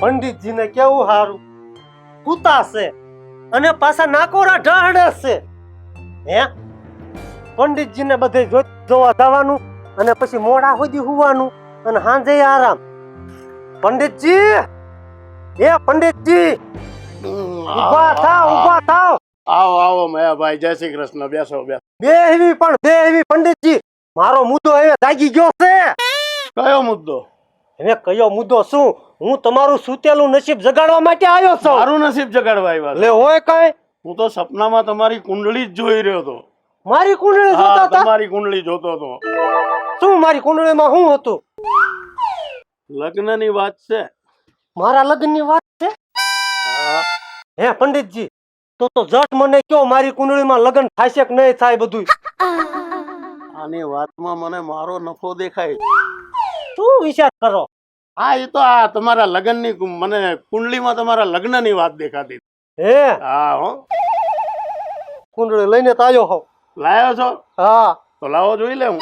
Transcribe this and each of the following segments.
પંડિતજીને કેવું હારું? કૂતા છે અને પાછા નાકોરા ઢાળે છે. હે? પંડિતજીને બધે જોવા જવાનું અને પછી મોડા સુધી હોવાનું અને સાંજે આરામ. પંડિતજી! એ પંડિતજી! ઊભા થાવ ઊભા થાવ. આવો આવો મયાભાઈ જય શ્રી કૃષ્ણ. બેસો બેસો. બે એવી પણ બે એવી પંડિતજી. મારો મુદ્દો હવે જાગી ગયો છે. કયો મુદ્દો? હવે કયો મુદ્દો શું? હું તમારું સૂતેલું નસીબ જગાડવા માટે આવ્યો છું. મારું નસીબ જગાડવા આવ્યા લે હોય કઈ. હું તો સપનામાં તમારી કુંડળી જ જોઈ રહ્યો હતો. મારી કુંડળી જોતો હતો? તમારી કુંડળી જોતો હતો. શું મારી કુંડળીમાં શું હતું? લગ્નની વાત છે. મારા લગ્નની વાત છે? હે. પંડિતજી તો તો જટ મને કયો મારી કુંડળીમાં લગ્ન થશે કે નહીં થાય બધું આની વાતમાં મને મારો નફો દેખાય. શું વિચાર કરો? હા એ તો આ તમારા લગ્નની ની મને કુંડલીમાં તમારા લગ્નની વાત દેખાતી. હે? હા હો. કુંડળી લઈને તો આવ્યો હોઉં. લાયો છો? હા. તો લાવો જોઈ લે હું.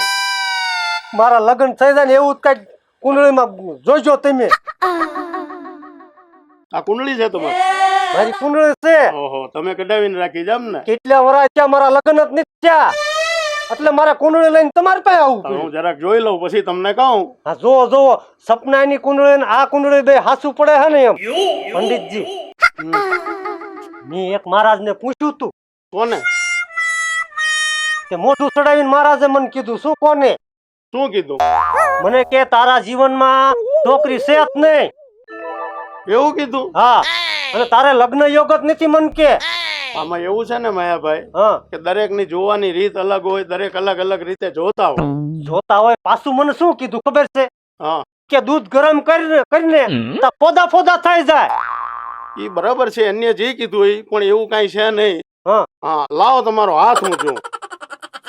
મારા લગ્ન થઈ જાય ને એવું જ કંઈક કુંડળીમાં જોજો તમે. આ કુંડળી છે તમારી? મારી કુંડળી છે. ઓહો તમે કઢાવીને રાખી જામ ને કેટલા વર્ષ થયા મારા લગ્ન જ નથી થયા? એટલે મારે કુંડળી લઈને તમારી પાસે આવું હું જરાક જોઈ લઉં પછી તમને કહું. હા જો જોવો સપનાની કુંડળી ને આ કુંડળી બે હાસુ પડે હે ને એમ. પંડિતજી મેં એક મહારાજને પૂછ્યું તું કોને? તે મોઢું ચડાવીને મહારાજે મને કીધું. શું કોને? શું કીધું? મને કે તારા જીવનમાં છોકરી છે જ નહીં. એવું કીધું? હા અને તારે લગ્ન યોગ જ નથી મન કે. આમાં એવું છે ને માયાભાઈ કે દરેકની જોવાની રીત અલગ હોય દરેક અલગ અલગ રીતે જોતા હોય. જોતા હોય પાછું મને શું કીધું ખબર છે? કે દૂધ ગરમ કરીને કરીને ફોદા થઈ જાય. ઈ બરાબર છે અન્ય જે કીધું એ પણ એવું કઈ છે નહીં. હા. હા લાવો તમારો હાથ હું જોઉં.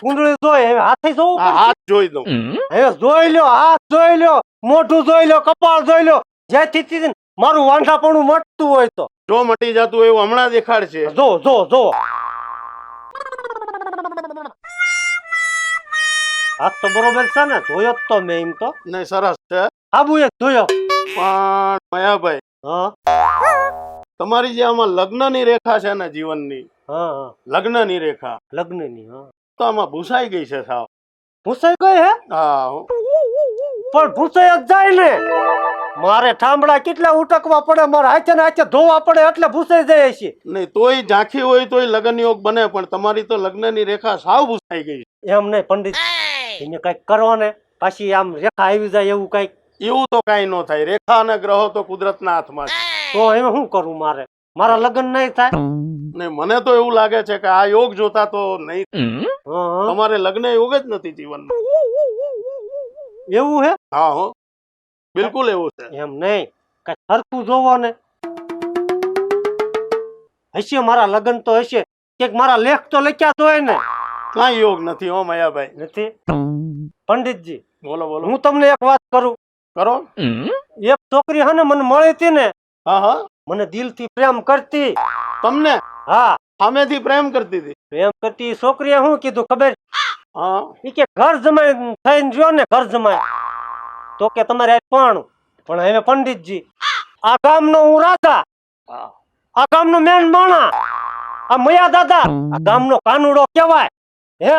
કુંડળી જોઈ હવે હાથે જોઉં હાથ જોઈ દઉં. હવે જોઈ લ્યો હાથ જોઈ લ્યો મોઢું જોઈ લ્યો કપાળ જોઈ લ્યો. જેથી મારું વાંધાપણું મટતું હોય તો. જો મટી જતું એવું હમણાં દેખાડશે. જો જો જો. આ તો બરોબર છે ને જોયો જ તો મેં એમ તો. નહીં સરસ છે. આબુ એક જોયો. પણ મયાભાઈ હા. તમારી જે આમાં લગ્નની રેખા છે ને જીવનની હા હા. લગ્નની રેખા લગ્નની હા. તો આમાં ભૂસાઈ ગઈ છે સાવ. ભૂસાઈ ગઈ હે હા. પણ ભૂસાઈ જ જાય ને. મારે ઠામડા કેટલા ઉટકવા પડે મારે હાથે ને હાથે ધોવા પડે એટલે ભૂસાઈ જાય છે. નહીં તોય ઝાંખી હોય તોય લગ્ન યોગ બને પણ તમારી તો લગ્નની રેખા સાવ ભૂસાઈ ગઈ એમ નહીં પંડિત. એને કંઈક કરો ને પાછી આમ રેખા આવી જાય એવું કંઈક. એવું તો કઈ ન થાય. રેખા અને ગ્રહો તો કુદરતના હાથમાં તો એમાં શું કરું મારે? મારા લગ્ન નહીં થાય? ને મને તો એવું લાગે છે કે આ યોગ જોતા તો નહીં. તમારે લગ્ન યોગ જ નથી જીવનમાં. એવું હે? હા હો. બિલકુલ એવું છે. એમ નહીં કઈ સરખું જોવો ને. હશે મારા લગ્ન તો હશે કે મારા લેખ તો લખ્યા તો હોય ને. કાંઈ યોગ નથી હો માયાભાઈ. નથી? પંડિતજી બોલો બોલો. હું તમને એક વાત કરું. કરો. એક છોકરી હે ને મને મળી હતી ને હા હા. મને દિલથી પ્રેમ કરતી. તમને? હા. સામેથી પ્રેમ કરતી હતી? પ્રેમ કરતી છોકરી છોકરીએ શું કીધું ખબર? હા. ઈ કે ઘર જમાય થઈને જો ને ઘર જમાઈ. તો કે તમારે પાણું. પણ હવે પંડિતજી આ ગામનો હું રાજા. આ ગામનો મેન માણા આ મયા દાદા આ ગામનો કાનુડો કહેવાય હે?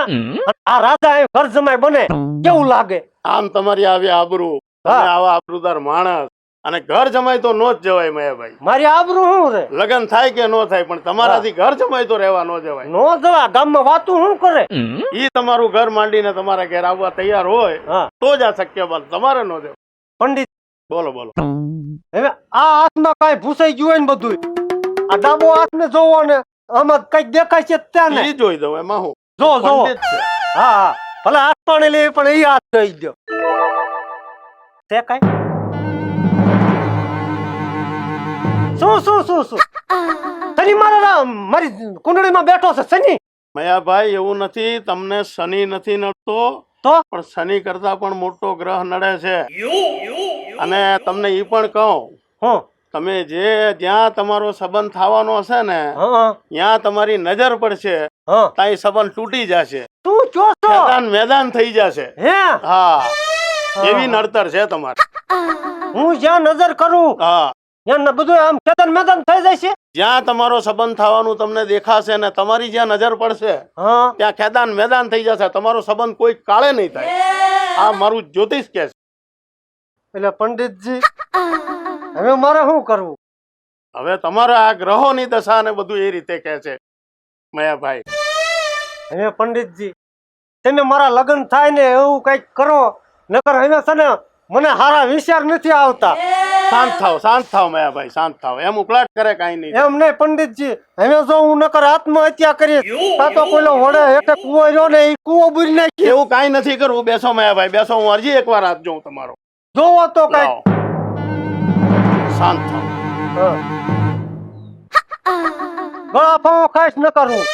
આ રાજા એ ઘર જમાય બને કેવું લાગે? આમ તમારી આવી આબરૂ. આવા આબરૂદાર માણસ. અને ઘર જમાય તો નો જ જવાય મયાભાઈ. મારી આબરૂ શું રે? લગન થાય કે નો થાય પણ તમારાથી ઘર જમાય તો રહેવા નો જવાય. નો જવા ગામમાં વાતું શું કરે? ઈ તમારું ઘર માંડીને તમારા ઘેર આવવા તૈયાર હોય તો જ આ શક્ય બને. તમારે નો જવાય. પંડિત બોલો બોલો. હવે આ હાથમાં કાંઈ ભૂસાઈ ગયું હોય ને બધું આ ડાબો હાથ ને જોવો ને આમાં કંઈક દેખાય છે ત્યાં ને. ઈ જોઈ દઉં એમાં હું. જો જો. હા હા. ભલે હાથ પાણી લેવી પણ એ હાથ જોઈ દો તે કઈ? શું શું શું શું? શનિ મારા મારી કુંડળીમાં બેઠો છે શનિ. મયાભાઈ એવું નથી તમને શનિ નથી નડતો તો? પણ શનિ કરતા પણ મોટો ગ્રહ નડે છે. અને તમને એ પણ કહું હું? તમે જે જ્યાં તમારો સંબંધ થવાનો હશે ને ત્યાં તમારી નજર પડશે ત્યાં સંબંધ તૂટી જશે. તું જો છો. મેદાન મેદાન થઈ જશે. હે. હા. એવી નડતર છે તમારે. હું જ્યાં નજર કરું હા. ત્યાં બધું આમ ખેતર મેદાન થઈ જાય છે જ્યાં તમારો સંબંધ થવાનું તમને દેખાશે ને તમારી જ્યાં નજર પડશે હા. ત્યાં ખેદાન મેદાન થઈ જશે. તમારો સંબંધ કોઈ કાળે નહીં થાય. આ મારું જ્યોતિષ કે છે. એટલે પંડિતજી હવે મારે શું કરવું? હવે તમારા આ ગ્રહોની દશા ને બધું એ રીતે કહે છે મયાભાઈ. હવે પંડિતજી તમે મારા લગ્ન થાય ને એવું કંઈક કરો નકર હવે છે ને મને હારા વિચાર નથી આવતા. શાંત થાવ શાંત થાવ મયાભાઈ શાંત થાવ. એમ ઉકળાટ કરે કઈ નહીં. એમ નહીં પંડિતજી હવે જો હું નકર આત્મહત્યા કરીશ તા તો કોઈનો વડે એટલે કુવો રહ્યો ને એ કુવો બુરી નાખી એવું કઈ નથી કરવું. બેસો માયા ભાઈ બેસો હું અરજી એકવાર હાથ જોઉં તમારો. જોવો તો કઈ. શાંત થાવ. ગળા ફાવો ખાઈશ ન કરું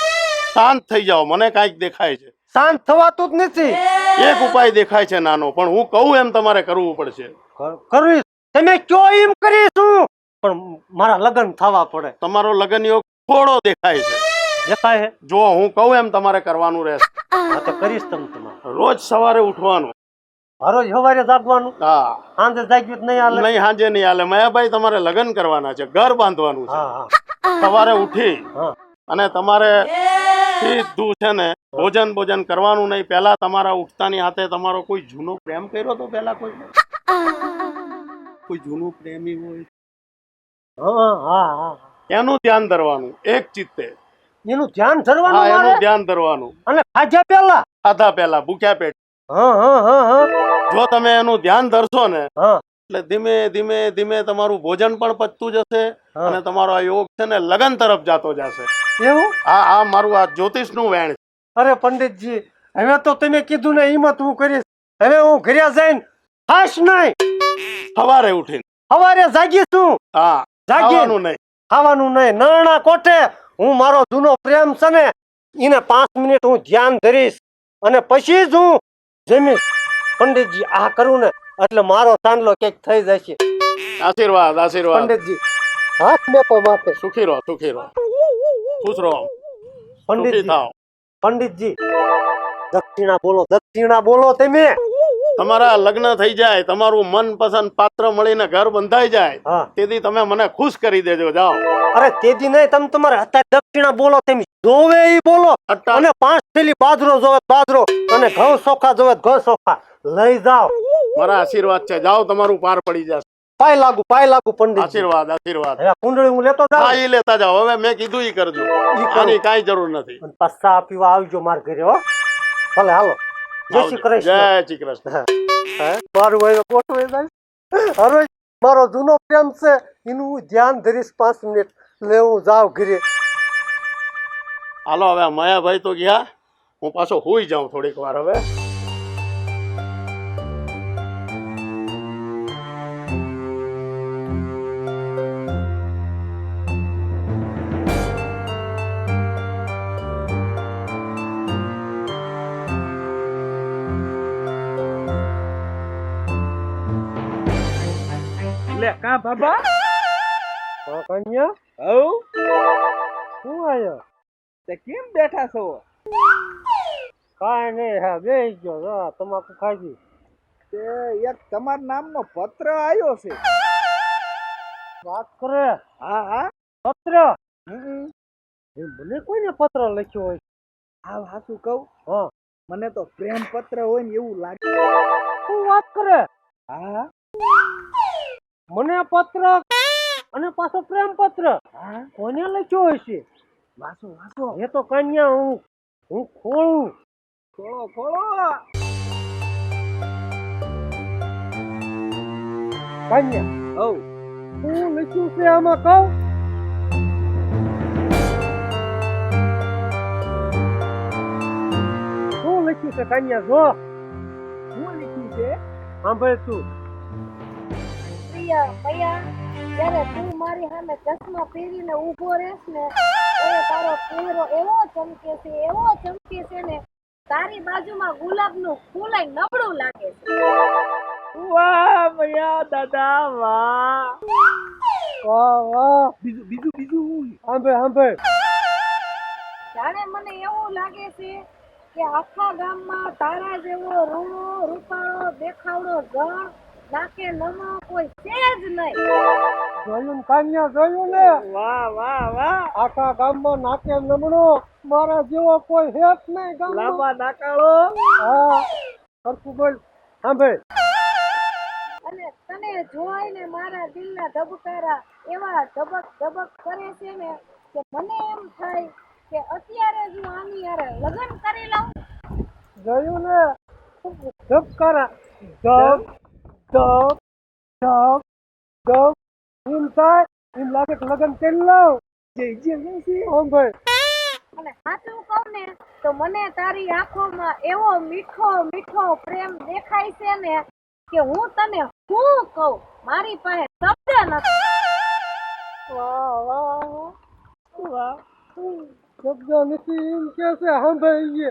શાંત થઈ જાઓ. મને કાંઈક દેખાય છે. શાંત થવાતું જ નથી. એક ઉપાય દેખાય છે નાનો પણ હું કહું એમ તમારે કરવું પડશે. કરવી તમે કયો એમ કરીશું? પણ મારા લગ્ન થવા પડે. તમારો લગ્ન યોગ થોડો દેખાય છે. દેખાય છે જો હું કહું એમ તમારે કરવાનું રહેશે. હા તો કરીશ તમે તમારે. રોજ સવારે ઉઠવાનું. હરોજ સવારે જાગવાનું? હા. સાંજે જાગ્યું નહીં હાલે? નહીં સાંજે નહીં હાલે. મયાભાઈ તમારે લગ્ન કરવાના છે ઘર બાંધવાનું છે. હા હા. સવારે ઉઠી હા. અને તમારે સીધું છે ને ભોજન ભોજન કરવાનું નહીં. પહેલા તમારા ઉઠતાની હાથે તમારો કોઈ જૂનો પ્રેમ કર્યો તો પહેલા કોઈ? કોઈ જૂનું પ્રેમી હોય? હા હા હા એનું ધ્યાન ધરવાનું એક ચિત્તે એનું ધ્યાન હા ધરવાનું એનું ધ્યાન ધરવાનું. અને ખાધા પેલા ખાધા પહેલા ભૂખ્યા પેટ. હા હા હા હા. જો તમે એનું ધ્યાન ધરશો ને હા. એટલે ધીમે ધીમે ધીમે તમારું ભોજન પણ પચતું જશે અને તમારો આ યોગ છે ને લગન તરફ જાતો જશે. એવું? આ આ મારું આ જ્યોતિષનું વેણ અરે પંડિતજી હવે તો તમે કીધું ને હિંમત હું કરીશ. હવે હું ઘરે જઈને ખાશ નહીં. સવારે ઉઠીને. સવારે જાગીશું હા જાગી નહીં. ખાવાનું નહીં. નાણા કોઠે હું મારો જૂનો પ્રેમ છે ને એને પાંચ મિનિટ હું ધ્યાન ધરીશ. અને પછી જ હું જમીશ. પંડિતજી આ કરું ને એટલે મારો ચાંદલો કંઈક થઈ જશે. આશીર્વાદ આશીર્વાદ. પંડિતજી હાથ મેકો માથે. સુખી રહો સુખી રહો ખુશ રહો પંડિતજી પંડિતજી દક્ષિણા બોલો દક્ષિણા બોલો તમે. તમારા લગ્ન થઈ જાય તમારું મનપસંદ પાત્ર મળીને ઘર બંધાઈ જાય તેથી તમે મને ખુશ કરી દેજો જાઓ. અરે તેજી નહીં તમે તમારે અત્યારે દક્ષિણા બોલો તમે જોવે ઈ બોલો. અને પાંચ થેલી બાજરો જોવે બાજરો. અને ઘઉં સોખા જોવે ઘઉં સોખા. લઈ જાઓ. મારા આશીર્વાદ છે. જાઓ તમારું પાર પડી જશે. પાય લાગુ પાય લાગુ પંડિત આશીર્વાદ આશીર્વાદ. કુંડળી હું લેતો જાઉં? ઈ લેતા જાઓ. હવે મેં કીધું ઈ કરજો. આની કાંઈ જરૂર નથી. પસ્તા પીવા આવજો માર ઘરે હો. ભલે હાલો. જય શ્રી કૃષ્ણ. જય શ્રી કૃષ્ણ. હે? મારું હવે ગોઠવાઈ જાય અરે મારો જૂનો પ્રેમ છે. એનું હું ધ્યાન ધરીશ પાંચ મિનિટ. લેવું જાવ ઘરે. હાલો હવે માયાભાઈ તો ગયા. હું પાછો હોઈ જાઉં થોડીક વાર હવે. કા બાબા? હા, કન્યા? હવ શું આયો? તે કેમ બેઠા છો? કાંઈ નહીં હા બે ગયો તમાકુ ખાધી. તે એક તમાર નામનો પત્ર આવ્યો છે. વાત કરે? હા હા. પત્ર? હમ. મને કોઈને પત્ર લખ્યો હોય? હા હાસું કહું? હા. મને તો પ્રેમ પત્ર હોય ને એવું લાગે. શું વાત કરે? હા. મને પત્ર અને પાછો પ્રેમ પત્ર હા કોને લખ્યો હશે? વાસો વાસો એ તો કન્યા હું. હું ખોળું. ખોળો ખોળો. કન્યા. હવ હું લખ્યું છે આમાં કહું? શું લખ્યું છે કન્યા જો. શું લખ્યું છે? સાંભળ તું. પ્રિય ભૈયા જ્યારે તું મારી સામે ચશ્મા પહેરીને ઊભો રહેશ ને ત્યારે તારો ચહેરો એવો ચમકે છે એવો ચમકે છે ને તારી બાજુમાં ગુલાબનું ફૂલ નબળું લાગે છે. વાહ ભૈયા દાદા વાહ. વાહ વાહ. બીજું બીજું બીજું સાંભળ સાંભળ. જાણે મને એવું લાગે છે કે આખા ગામમાં તારા જેવો રૂણો રૂપાળો દેખાવડો જણ નાકે નમો કોઈ છે જ નહીં. જોયું ને કાન્યા જોયું ને? વાહ વાહ વાહ. આખા ગામમાં નાકે નમણો. મારા જેવો કોઈ હેત નહીં ગામમાં. લાંબા નાકાળો. હા સરખું બોલ. સાંભળ. અને તને જોઈને મારા દિલના ધબકારા એવા ધબક ધબક કરે છે ને કે મને એમ થાય કે અત્યારે જ હું આની હારે લગ્ન કરી લઉં. જોયું ને? ધબકારા. ધબ ધબ ધબ ધબ Inside, એમ લાગે કે લગ્ન કરી લઉં જય જય સાંભળ અને સાચું કહું ને તો મને તારી આંખોમાં એવો મીઠો મીઠો પ્રેમ દેખાય છે ને કે હું તને શું કહું? મારી પાસે શબ્દ નથી. વાહ વાહ વાહ. શબ્દ નથી એમ કે છે સાંભળીએ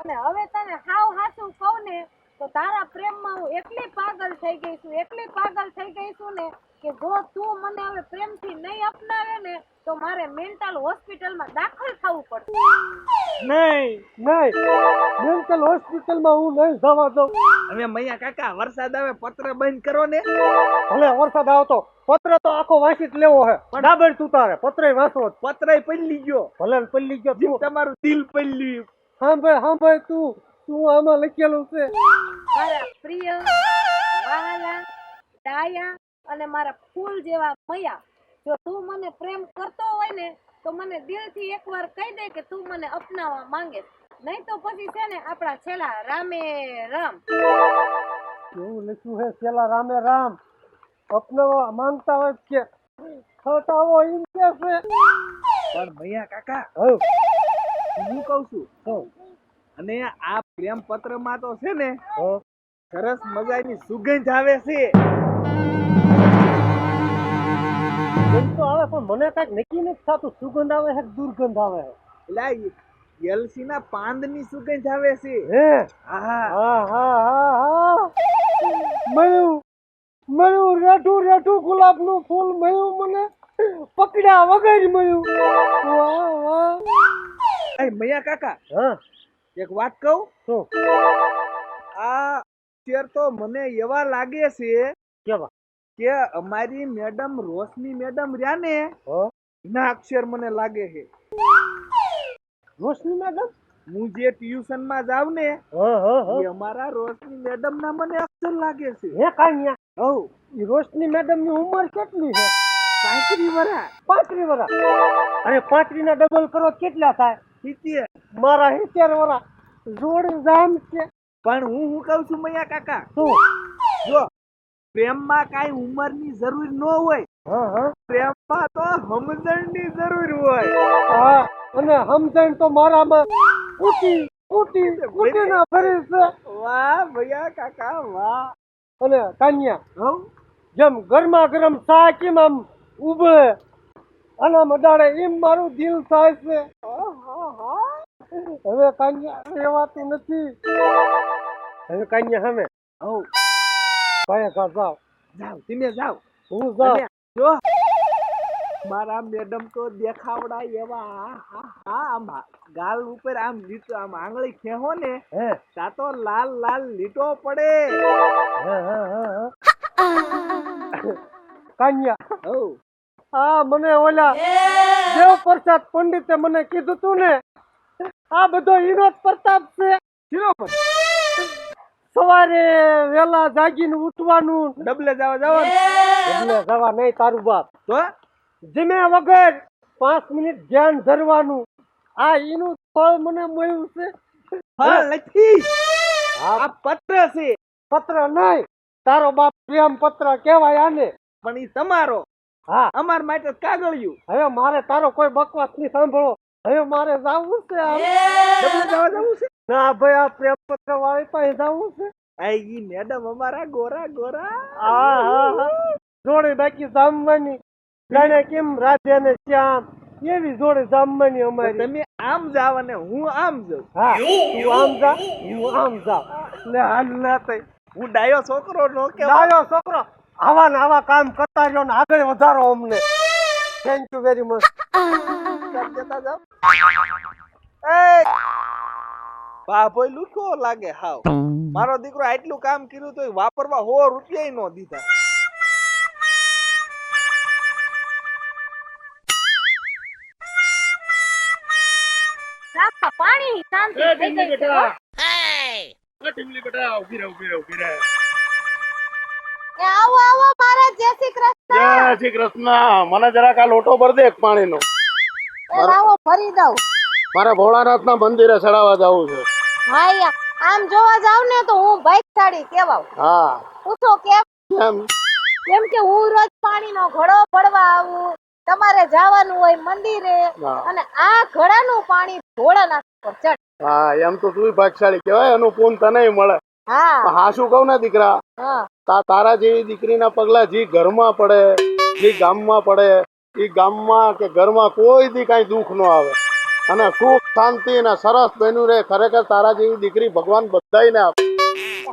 અને હવે તને હાવ હાચું કહું ને તો તારા પ્રેમમાં હું એટલી પાગલ થઈ ગઈ છું એટલી પાગલ થઈ ગઈ છું ને કે જો તું મને હવે પ્રેમથી નહીં અપનાવે ને તો મારે મેન્ટલ હોસ્પિટલમાં દાખલ થવું પડશે. નહીં નહીં. મેન્ટલ હોસ્પિટલમાં હું નહીં જવા દઉં. હવે મૈયા કાકા વરસાદ આવે પત્ર બંધ કરો ને. ભલે વરસાદ આવતો પત્ર તો આખો વાંચી જ લેવો હે. ડાબર તું તારે પત્ર વાંચો. પત્ર પલ્લી ગયો ભલે પલ્લી ગયો તું. તમારું દિલ પલ્લ્યું સાંભળ સાંભળ તું. તું આમાં લખેલું છે? મારા પ્રિય વાલા ડાયા અને મારા ફૂલ જેવા મયા. જો તું મને પ્રેમ કરતો હોય ને તો મને દિલથી એકવાર કહી દે કે તું મને અપનાવવા માંગે. નહીં તો પછી છે ને આપણા છેલ્લા રામે રામ. કેવું લખ્યું હે પેલા રામે રામ? અપનાવવા માંગતા હોય કે ખટાવો એમ છે? પણ ભૈયા કાકા હું કહું છું અને આ પ્રેમ પત્રમાં તો છે ને. સરસ મજાની સુગંધ આવે છે. તો આવે પણ મને કાંઈક નક્કી નથી થતું. સુગંધ આવે છે દુર્ગંધ આવે છે? એલસી ના પાંદની સુગંધ આવે છે. હે? હા હા હા મળ્યું મળ્યું રેઠું રેઠું ગુલાબનું ફૂલ મળ્યું મને પકડ્યા વગર મળ્યું વાહ વાહ. મૈયા કાકા હા. એક વાત કહું? શું? આ અક્ષર તો મને એવા લાગે છે કેવા કે અમારી મેડમ રોશની મેડમ રહ્યા ને ના અક્ષર મને લાગે છે. રોશની મેડમ? હું જે ટ્યુશનમાં જાવ ને એ અમારા રોશની મેડમ ના મને અક્ષર લાગે છે. હે કાન્યા? હવ રોશની મેડમની ઉંમર કેટલી છે? પાંત્રી વરા પાંત્રી વરા અને પાંત્રી ના ડબલ કરો કેટલા થાય? સિત્તેર. મારા હિત્યાર વાળા જોડ જામ છે. પણ હું હું કહું છું મૈયા કાકા? શું? જો પ્રેમમાં કાંઈ ઉંમરની જરૂર ન હોય પ્રેમમાં તો સમજણની જરૂર હોય. હા અને સમજણ તો મારામાં ઉટી ઉટી ઉટી ના ફરે છે. વાહ ભૈયા કાકા વાહ. અને કાન્યા હવ જેમ ગરમા ગરમ ચા કેમ આમ ઉભે આના મડાડે એમ મારું દિલ થાય છે. હવે કાન્યા રહેવાતું નથી. હવે કાન્યા હમે. હવ ભાઈ ઘર જાવ જાવ તમે જાવ હું જાવ જો. મારા મેડમ તો દેખાવડા એવા હા આમ ગાલ ઉપર આમ લીટો આમ આંગળી ખેહો ને તા તો લાલ લાલ લીટો પડે. કાન્યા હા મને ઓલા દેવ પ્રસાદ પંડિતે મને કીધું તું ને આ બધો હીરો પ્રતાપ છે. સવારે વેલા જાગીને ઉઠવાનું. ડબલે જવા જવાનું? જવા નહીં તારું બાપ. તો? જીમે વગર પાંચ મિનિટ ધ્યાન ધરવાનું. આ એનું ફળ મને મળ્યું છે. ફળ નથી આ પત્ર છે. પત્ર નહીં. તારો બાપ પ્રેમ પત્ર કહેવાય આને. પણ ઈ તમારો. હા. અમાર માટે કાગળિયું. હવે મારે તારો કોઈ બકવાસ નહીં સાંભળો હવે મારે જાવું છે જવા જવું ના ભાઈ આ પ્રેમ પત્ર વાળી પાસે જવું છે. આઈ મેડમ અમારા ગોરા ગોરા. હા હા જોડે બાકી જામવાની. જાણે કેમ રાધે ને શ્યામ? એવી જોડે જામવાની તો અમારી. તમે આમ જાવ અને હું આમ જાઉં. હા તું આમ જા હું આમ જા. ને હાલ ના થઈ હું ડાયો છોકરો નો કે ડાયો છોકરો. આવા ને આવા કામ કરતા રહ્યો ને આગળ વધારો અમને. થેન્ક યુ વેરી મચ જતા જાઓ લાગે હાવ. મારો દીકરો આટલું કામ કર્યું તો વાપરવા હો રૂપિયા નો દીધા. પાણી શાંતિ બેટા. ઊભી રહે ઊભી રહે ઊભી રહે. આવો આવો જય શ્રી કૃષ્ણ. જય શ્રી કૃષ્ણ. મને જરાક આ લોટો ભર દે પાણીનો. લાવો ભરી દઉં. મારે ભોળાનાથના મંદિરે ચડાવવા જવું છે. હા આમ જોવા જાવ ને તો હું ભાઈસાળી કહેવાઉં. હા. પૂછો કેમ? કેમ? કેમ કે હું રોજ પાણીનો ઘડો ભરવા આવું. તમારે જવાનું હોય મંદિરે અને આ ઘડાનું પાણી ભોળાનાથ પર ચડ. હા એમ તો તું ભાગશાળી કહેવાય એનું પૂન તને મળે. હા. હા શું કહું ને દીકરા? હા. તારા જેવી દીકરીના પગલા જે ઘરમાં પડે જે ગામમાં પડે એ ગામમાં કે ઘરમાં કોઈ દી કાંઈ દુઃખ ન આવે. અને સુખ શાંતિ ને સરસ બન્યું રે ખરેખર તારા જેવી દીકરી ભગવાન બધાયને આપે.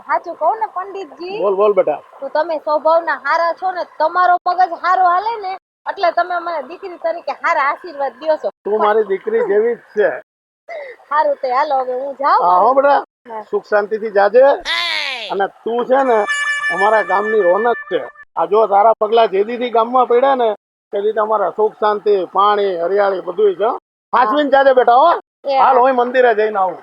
સાચું કહું ને પંડિતજી. બોલ બોલ બેટા. તો તમે સ્વભાવના હારા છો ને તમારો મગજ હારો હાલે ને એટલે તમે મને દીકરી તરીકે હારા આશીર્વાદ દો છો. તું મારી દીકરી જેવી જ છે. હારું તે હાલો હવે હું જાઉં. હા બેટા. સુખ શાંતિથી જાજે. અને તું છે ને અમારા ગામની રોનક છે. આ જો તારા પગલા જે દીધી ગામમાં પડ્યા ને તે દી તમારા સુખ શાંતિ પાણી હરિયાળી બધું છે. હાચવીને જાજે બેટા હો. હાલ હું મંદિરે જઈને આવું.